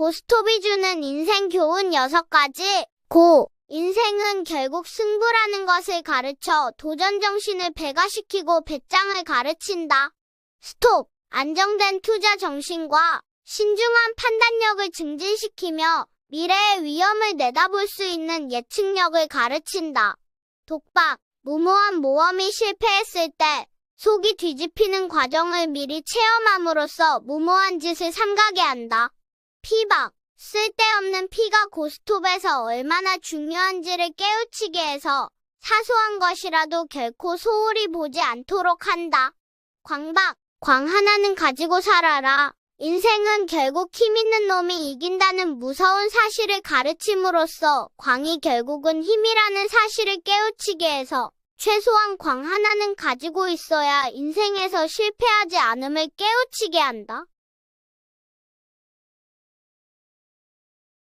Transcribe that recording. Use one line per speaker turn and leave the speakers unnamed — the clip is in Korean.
고스톱이 주는 인생 교훈 6가지. 고. 인생은 결국 승부라는 것을 가르쳐 도전 정신을 배가시키고 배짱을 가르친다. 스톱. 안정된 투자 정신과 신중한 판단력을 증진시키며 미래의 위험을 내다볼 수 있는 예측력을 가르친다. 독박. 무모한 모험이 실패했을 때 속이 뒤집히는 과정을 미리 체험함으로써 무모한 짓을 삼가게 한다. 피박. 쓸데없는 피가 고스톱에서 얼마나 중요한지를 깨우치게 해서 사소한 것이라도 결코 소홀히 보지 않도록 한다. 광박. 광 하나는 가지고 살아라. 인생은 결국 힘 있는 놈이 이긴다는 무서운 사실을 가르침으로써 광이 결국은 힘이라는 사실을 깨우치게 해서 최소한 광 하나는 가지고 있어야 인생에서 실패하지 않음을 깨우치게 한다.